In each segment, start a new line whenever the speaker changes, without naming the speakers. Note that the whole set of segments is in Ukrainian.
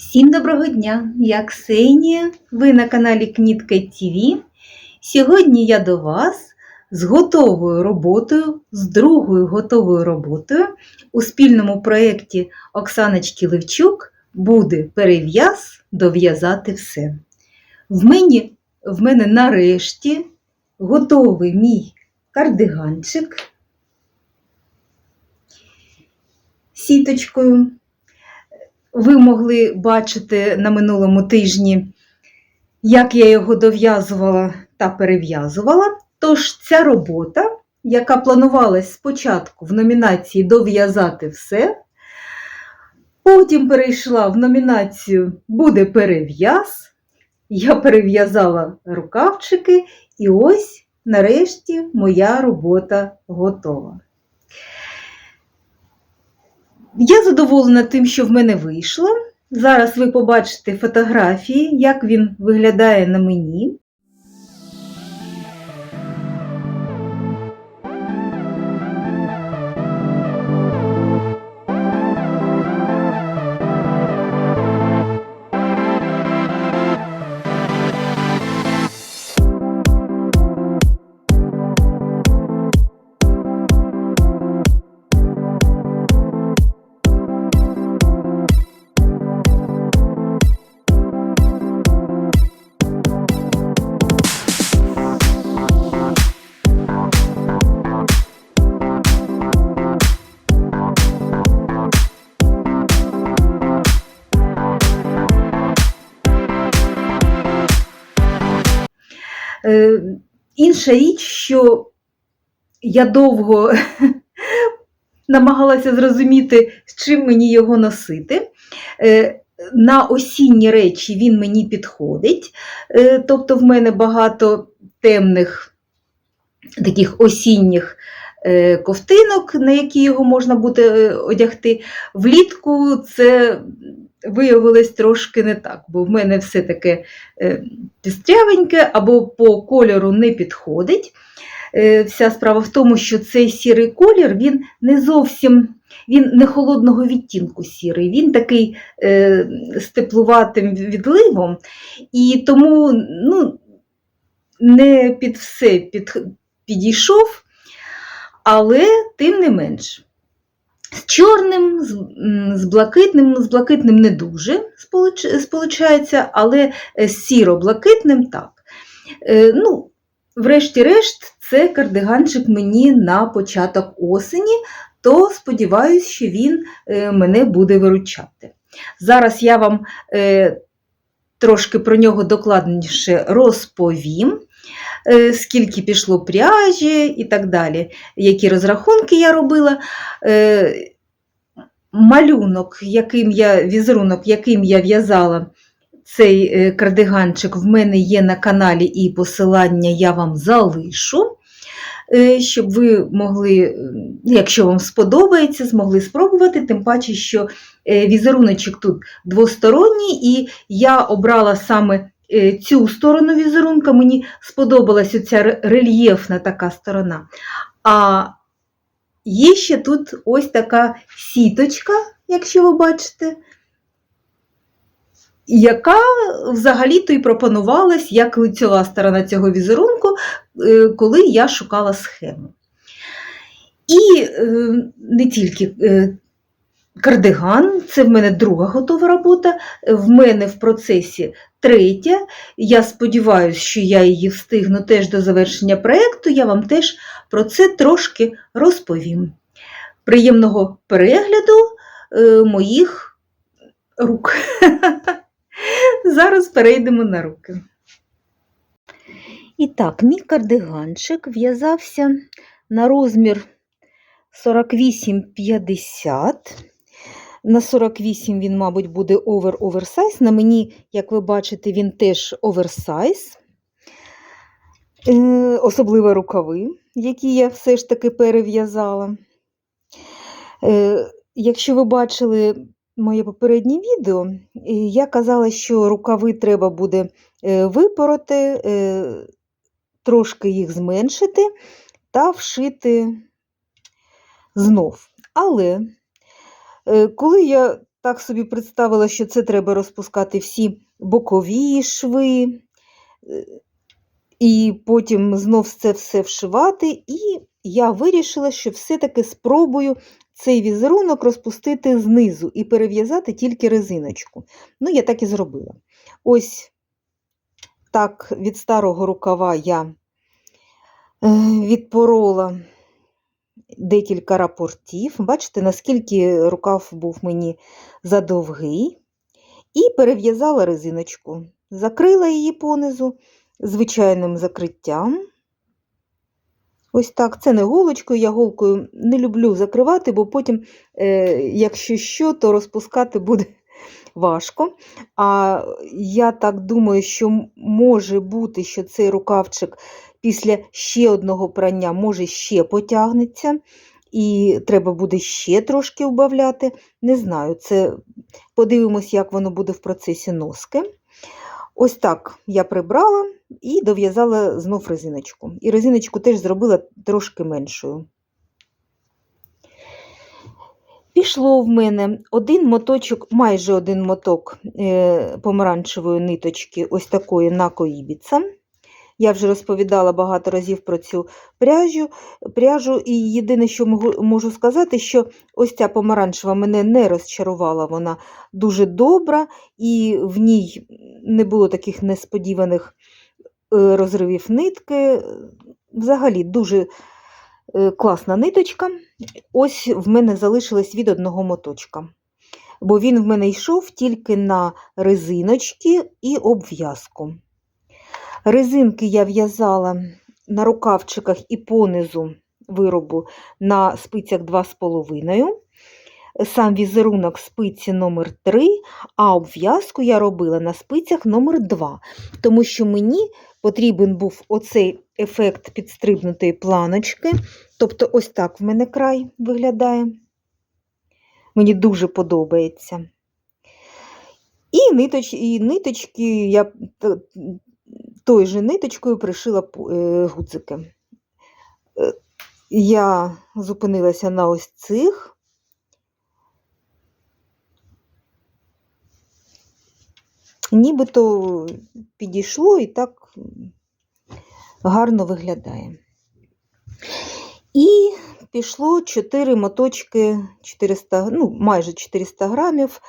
Всім доброго дня! Я Ксенія, ви на каналі Кнітка ТВ. Сьогодні я до вас з готовою роботою, з другою готовою роботою у спільному проєкті Оксаночки Левчук буде перев'яз дов'язати все. В мені, в мене нарешті готовий мій кардиганчик сіточкою. Ви могли бачити на минулому тижні, як я його дов'язувала та перев'язувала. Тож ця робота, яка планувалась спочатку в номінації Дов'язати все, потім перейшла в номінацію Буде перев'яз. Я перев'язала рукавчики, і ось нарешті моя робота готова. Я задоволена тим, що в мене вийшло. Зараз ви побачите фотографії, як він виглядає на мені. Інша річ, що я довго намагалася зрозуміти, з чим мені його носити. Е, на осінні речі він мені підходить, Е, тобто в мене багато темних таких осінніх е, ковтинок, на які його можна буде одягти. Влітку це виявилось трошки не так, бо в мене все таке е, пістрявеньке або по кольору не підходить. Е, Вся справа в тому, що цей сірий колір він не зовсім він не холодного відтінку сірий, він такий е, з теплуватим відливом, і тому ну, не під все під, підійшов, але тим не менш. З чорним, з, блакитним, з блакитним не дуже сполуч- сполучається, але е, з сіро-блакитним так. Е, ну, врешті-решт, це кардиганчик мені на початок осені, то сподіваюся, що він е, мене буде виручати. Зараз я вам е, трошки про нього докладніше розповім, е, скільки пішло пряжі і так далі, які розрахунки я робила. Е, Малюнок, яким я, візерунок, яким я в'язала цей е, кардиганчик, в мене є на каналі, і посилання я вам залишу, е, щоб ви могли, е, якщо вам сподобається, змогли спробувати, тим паче, що е, візеруночок тут двосторонній, і я обрала саме е, цю сторону візерунка, мені сподобалась оця рельєфна така сторона. А є ще тут ось така сіточка, якщо ви бачите, яка взагалі-то і пропонувалась як лицьова сторона цього візерунку, е, коли я шукала схему. І е, не тільки е, кардиган, це в мене друга готова робота, в мене в процесі третя. Я сподіваюся, що я її встигну теж до завершення проєкту, я вам теж про це трошки розповім. Приємного перегляду е, моїх рук. Зараз перейдемо на руки. І так, мій кардиганчик в'язався на розмір 48-50. На 48 він, мабуть, буде овер-оверсайз. На мені, як ви бачите, він теж оверсайз. Особливо рукави, які я все ж таки перев'язала. Е, якщо ви бачили моє попереднє відео, е, я казала, що рукави треба буде е, випороти, трошки їх зменшити та вшити знов. Але коли я так собі представила, що це треба розпускати всі бокові шви, е, і потім знов це все вшивати. І я вирішила, що все-таки спробую цей візерунок розпустити знизу і перев'язати тільки резиночку. Ну, я так і зробила. Ось так від старого рукава я е, відпорола декілька рапортів. Бачите, наскільки рукав був мені задовгий. І перев'язала резиночку. Закрила її понизу звичайним закриттям. Ось так, це не голочкою, я голкою не люблю закривати, бо потім, е, якщо що, то розпускати буде важко. А я так думаю, що може бути, що цей рукавчик після ще одного прання може ще потягнеться, і треба буде ще трошки вбавляти. Не знаю, це подивимось, як воно буде в процесі носки. Ось так я прибрала і дов'язала знов резиночку. І резиночку теж зробила трошки меншою. Пішло в мене один моточок, майже один моток е, помаранчевої ниточки, ось такої на коїбіца. Я вже розповідала багато разів про цю пряжу, пряжу і єдине, що можу, сказати, що ось ця помаранчева мене не розчарувала, вона дуже добра, і в ній не було таких несподіваних е, розривів нитки. Взагалі дуже е, класна ниточка. Ось в мене залишилось від одного моточка. Бо він в мене йшов тільки на резиночки і обв'язку. Резинки я в'язала на рукавчиках і понизу виробу на спицях 2,5. Сам візерунок спиці номер 3 а обв'язку я робила на спицях номер 2 тому що мені потрібен був оцей ефект підстрибнутої планочки. Тобто, ось так в мене край виглядає. Мені дуже подобається. І, ниточ, і ниточки я тою же ниточкою пришила е, гудзики. Е, Я зупинилася на ось цих. Нібито підійшло і так гарно виглядає. І пішло 4 моточки 400, ну, майже 400 грамів,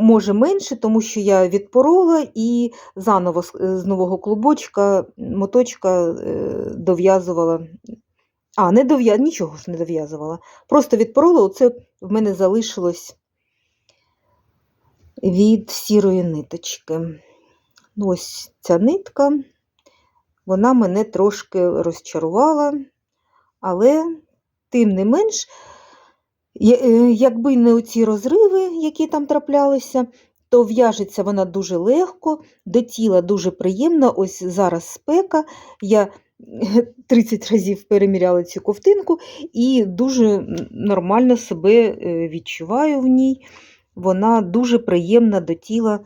може менше, тому що я відпорола і заново з е, нового клубочка моточка е, дов'язувала. А, не дов'я... нічого ж не дов'язувала. Просто відпорола, оце в мене залишилось від сірої ниточки. Ну, Ось ця нитка, вона мене трошки розчарувала, але тим не менш, е, якби не оці розриви, які там траплялися, то в'яжеться вона дуже легко, до тіла дуже приємно. Ось зараз спека. Я 30 разів переміряла цю ковтинку і дуже нормально себе е, відчуваю в ній. Вона дуже приємна до тіла.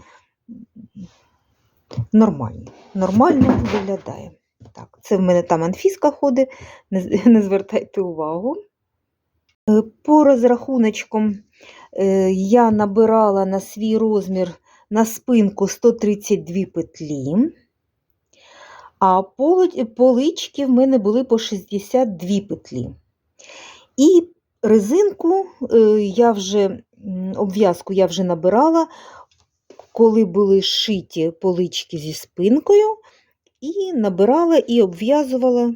Нормально. Нормально виглядає. Так, це в мене там анфіска ходить, не звертайте увагу. Е, По розрахуночкам е, я набирала на свій розмір на спинку 132 петлі, а полички в мене були по 62 петлі. І резинку е, я вже, обв'язку я вже набирала, коли були шиті полички зі спинкою, і набирала і обв'язувала,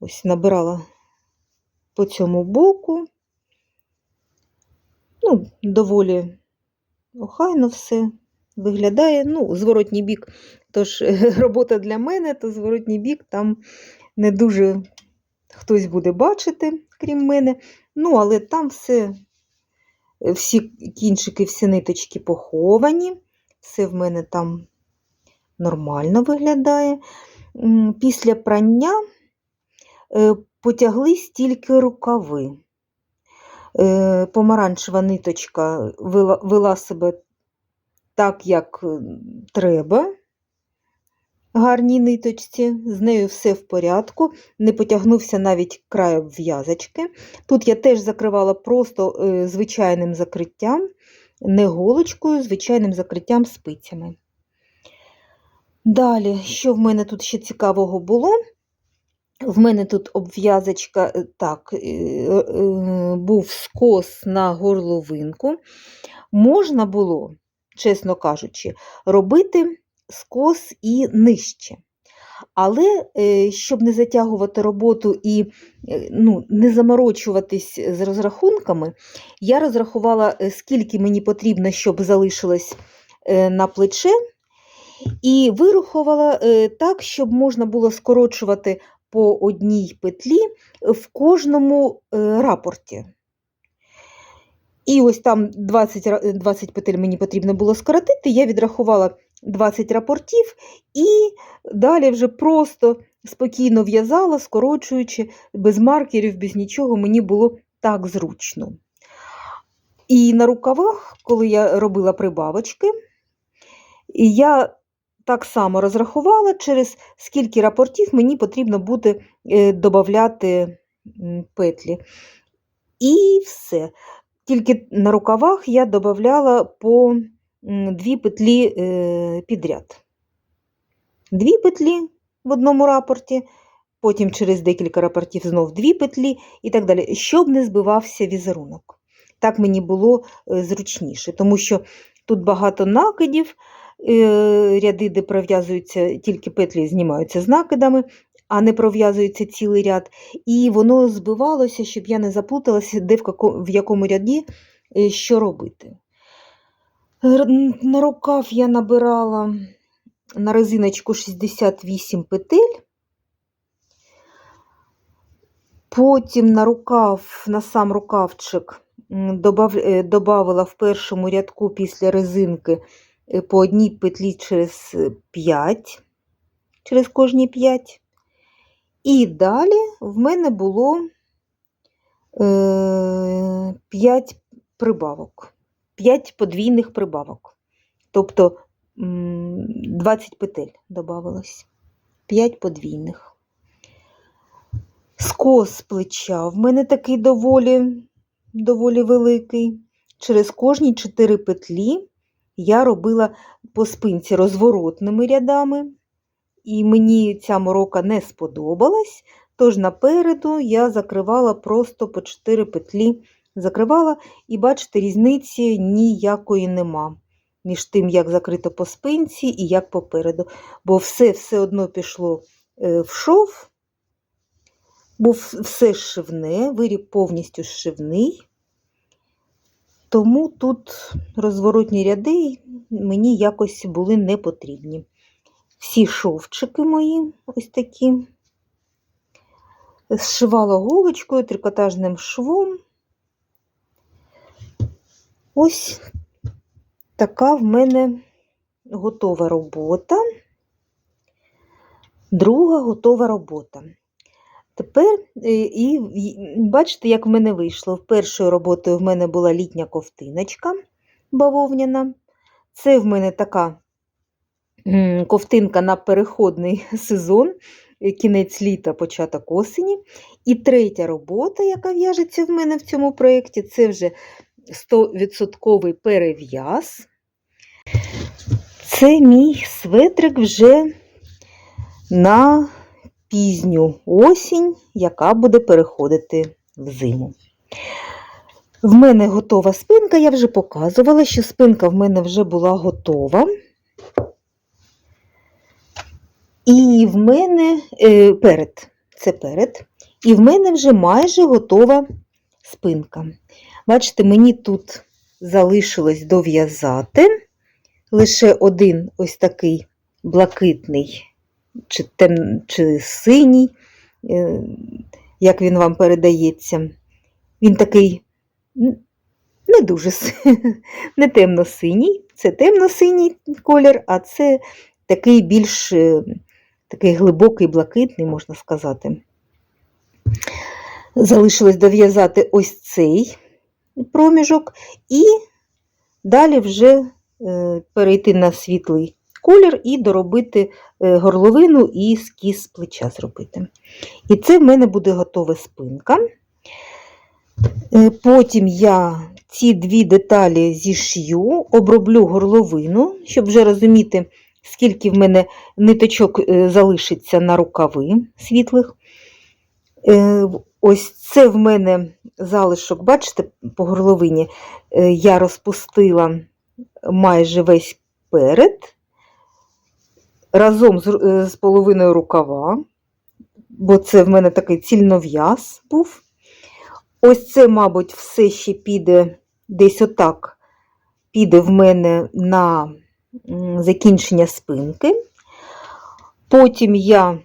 ось набирала по цьому боку. Ну, доволі охайно все виглядає. Ну, зворотній бік, тож робота для мене, то зворотній бік там не дуже хтось буде бачити, крім мене. Ну, але там все, всі кінчики, всі ниточки поховані, все в мене там нормально виглядає. Після прання е, потяглись тільки рукави. Е, Помаранчева ниточка вела, себе так, як е, треба. Гарній ниточці, з нею все в порядку, не потягнувся навіть край обв'язочки. Тут я теж закривала просто е, звичайним закриттям, не голочкою, звичайним закриттям спицями. Далі, що в мене тут ще цікавого було? В мене тут обв'язочка, е, так, е, е, був скос на горловинку. Можна було, чесно кажучи, робити скос і нижче. Але щоб не затягувати роботу і ну, не заморочуватись з розрахунками, я розрахувала, скільки мені потрібно, щоб залишилось на плече, і вирахувала е, так, щоб можна було скорочувати по одній петлі в кожному е, рапорті. І ось там 20, 20 петель мені потрібно було скоротити, я відрахувала 20 рапортів і далі вже просто спокійно в'язала, скорочуючи, без маркерів, без нічого, мені було так зручно. І на рукавах, коли я робила прибавочки, я так само розрахувала, через скільки рапортів мені потрібно буде е, додати петлі. І все. Тільки на рукавах я додавала по дві петлі е, підряд. Дві петлі в одному рапорті, потім через декілька рапортів знов дві петлі і так далі, щоб не збивався візерунок. Так мені було е, зручніше, тому що тут багато накидів, ряди, де пров'язуються тільки петлі, знімаються з накидами, а не пров'язується цілий ряд. І воно збивалося, щоб я не заплуталася, де в, якому ряді е, що робити. На рукав я набирала на резиночку 68 петель. Потім на рукав, на сам рукавчик м, е, в першому рядку після резинки е, по одній петлі через 5, через кожні 5. І далі в мене було е, 5 прибавок, 5 подвійних прибавок. Тобто 20 петель додавалось, 5 подвійних. Скос плеча в мене такий доволі, доволі великий. Через кожні 4 петлі я робила по спинці розворотними рядами, і мені ця морока не сподобалась, тож напереду я закривала просто по 4 петлі, закривала, і бачите, різниці ніякої нема між тим, як закрито по спинці і як попереду. Бо все все одно пішло е, в шов, бо все зшивне, виріб повністю зшивний. Тому тут розворотні ряди мені якось були не потрібні. Всі шовчики мої ось такі. Зшивала голочкою, трикотажним швом. Ось така в мене готова робота. Друга готова робота. Тепер е, і, бачите, як в мене вийшло. Першою роботою в мене була літня ковтиночка бавовняна. Це в мене така ковтинка на переходний сезон, е, кінець літа, початок осені. І третя робота, яка в'яжеться в мене в цьому проєкті, це вже 100% перев'яз. Це мій светрик вже на пізню осінь, яка буде переходити в зиму. В мене готова спинка, я вже показувала, що спинка в мене вже була готова. І в мене е, перед, це перед, і в мене вже майже готова спинка. Бачите, мені тут залишилось дов'язати лише один ось такий блакитний чи, тем, чи синій, е, як він вам передається. Він такий не дуже не темно-синій, це темно-синій колір, а це такий більш е, такий глибокий блакитний, можна сказати. Залишилось дов'язати ось цей проміжок і далі вже е, перейти на світлий колір і доробити е, горловину і скіз плеча зробити. І це в мене буде готова спинка. Е, Потім я ці дві деталі зішью, оброблю горловину, щоб вже розуміти, скільки в мене ниточок е, залишиться на рукави світлих. Ось це в мене залишок, бачите, по горловині я розпустила майже весь перед разом з, е, з половиною рукава, бо це в мене такий цільнов'яз був. Ось це, мабуть, все ще піде десь отак, піде в мене на закінчення спинки. Потім я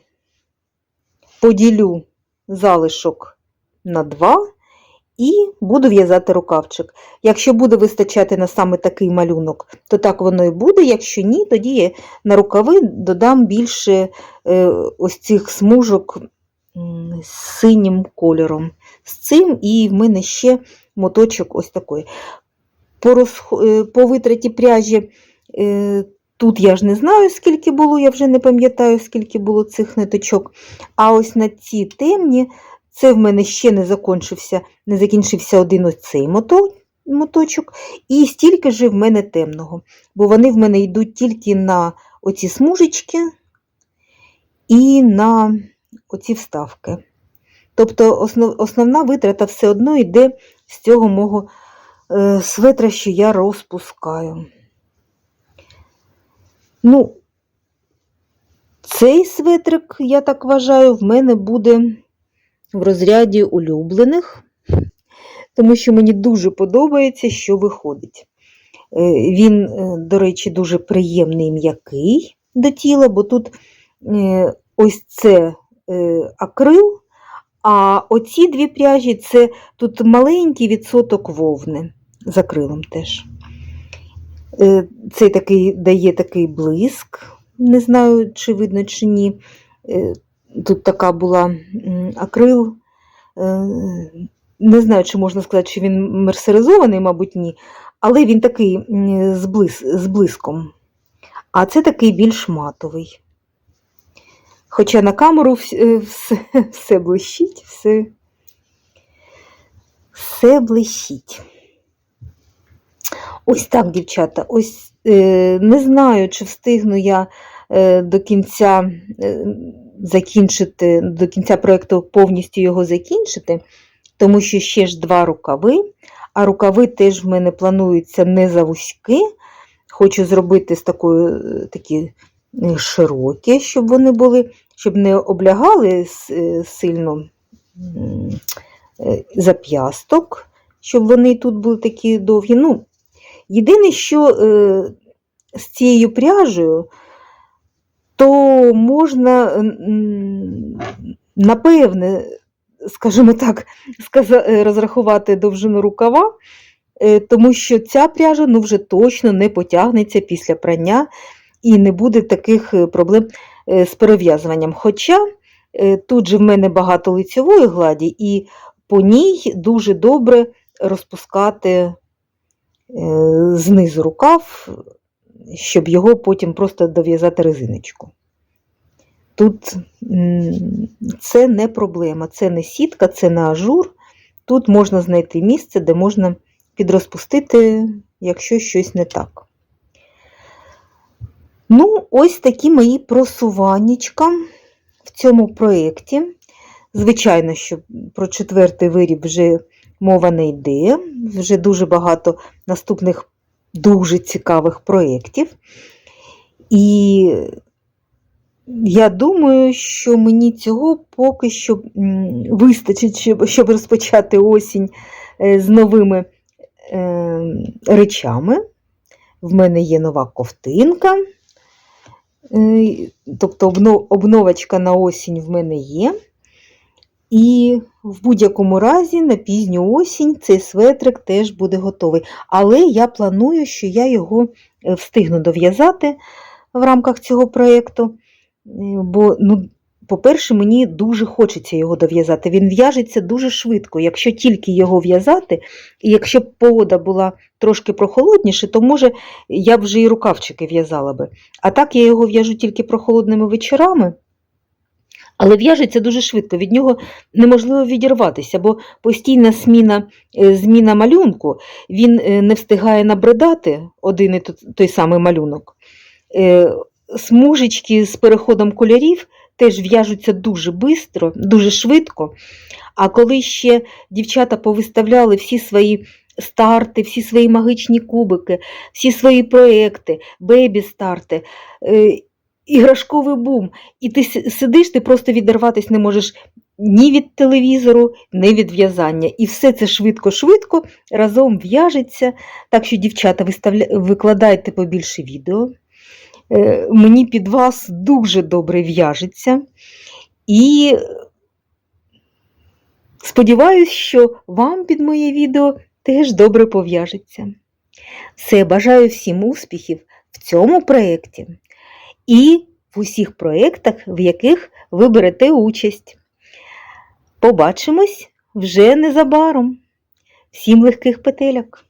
поділю залишок на два і буду в'язати рукавчик. Якщо буде вистачати на саме такий малюнок, то так воно і буде. Якщо ні, тоді я на рукави додам більше е, ось цих смужок з синім кольором. З цим і в мене ще моточок ось такий. По, розх- е, по витраті пряжі е, тут я ж не знаю, скільки було, я вже не пам'ятаю, скільки було цих ниточок. А ось на ці темні, це в мене ще не закінчився, не закінчився один оцей мото, моточок, і стільки ж в мене темного, бо вони в мене йдуть тільки на оці смужечки і на оці вставки. Тобто основ, основна витрата все одно йде з цього мого е, светра, що я розпускаю. Ну, цей светрик, я так вважаю, в мене буде в розряді улюблених, тому що мені дуже подобається, що виходить. Е, Він, е, до речі, дуже приємний м'який до тіла, бо тут е, ось це акрил, а оці дві пряжі це тут маленький відсоток вовни з акрилом теж. Цей такий дає такий блиск, не знаю, чи видно, чи ні. Тут така була акрил. е, Не знаю, чи можна сказати, що він мерсеризований, мабуть, ні. Але він такий з, блис, з блиском. А це такий більш матовий. Хоча на камеру все, все блищить, все, все блищить. Ось так, дівчата. Ось е, не знаю, чи встигну я е, до кінця закінчити, до кінця проєкту повністю його закінчити, тому що ще ж два рукави, а рукави теж в мене плануються не завузьки. Хочу зробити з такою е, такі е, широкі, щоб вони були, щоб не облягали е, сильно зап'ясток, щоб вони тут були такі довгі. Ну, єдине, що з цією пряжею, то можна, напевне, скажімо так, е, розрахувати довжину рукава, е, тому що ця пряжа ну, вже точно не потягнеться після прання і не буде таких е, проблем з перев'язуванням. Хоча тут же в мене багато лицьової гладі, і по ній дуже добре розпускати знизу рукав, щоб його потім просто дов'язати резиночку. Тут це не проблема, це не сітка, це не ажур. Тут можна знайти місце, де можна підрозпустити, якщо щось не так. Ну, ось такі мої просуваннячка в цьому проєкті. Звичайно, що про четвертий виріб вже мова не йде. Вже дуже багато наступних дуже цікавих проєктів. І я думаю, що мені цього поки що вистачить, щоб, розпочати осінь е, з новими е, речами. В мене є нова ковтинка. Е, Тобто обновочка на осінь в мене є. І в будь-якому разі на пізню осінь цей светрик теж буде готовий. Але я планую, що я його е, встигну дов'язати в рамках цього проєкту. Е, Бо, ну, по-перше, мені дуже хочеться його дов'язати. Він в'яжеться дуже швидко. Якщо тільки його в'язати, і якщо б погода була трошки прохолодніше, то може я б вже і рукавчики в'язала би. А так я його в'яжу тільки прохолодними вечорами. Але в'яжеться дуже швидко, від нього неможливо відірватися, бо постійна зміна, е, зміна малюнку, він е, не встигає набридати один і той самий малюнок. Е, Смужечки з переходом кольорів теж в'яжуться дуже швидко, дуже швидко. А коли ще дівчата повиставляли всі свої старти, всі свої магічні кубики, всі свої проекти, бебі-старти, іграшковий бум, і ти сидиш, ти просто відірватися не можеш ні від телевізору, ні від в'язання. І все це швидко-швидко разом в'яжеться. Так що, дівчата, виставля... викладайте побільше відео. Е, Мені під вас дуже добре в'яжеться. І сподіваюся, що вам під моє відео теж добре пов'яжеться. Все, бажаю всім успіхів в цьому проєкті і в усіх проєктах, в яких ви берете участь. Побачимось вже незабаром. Всім легких петельок!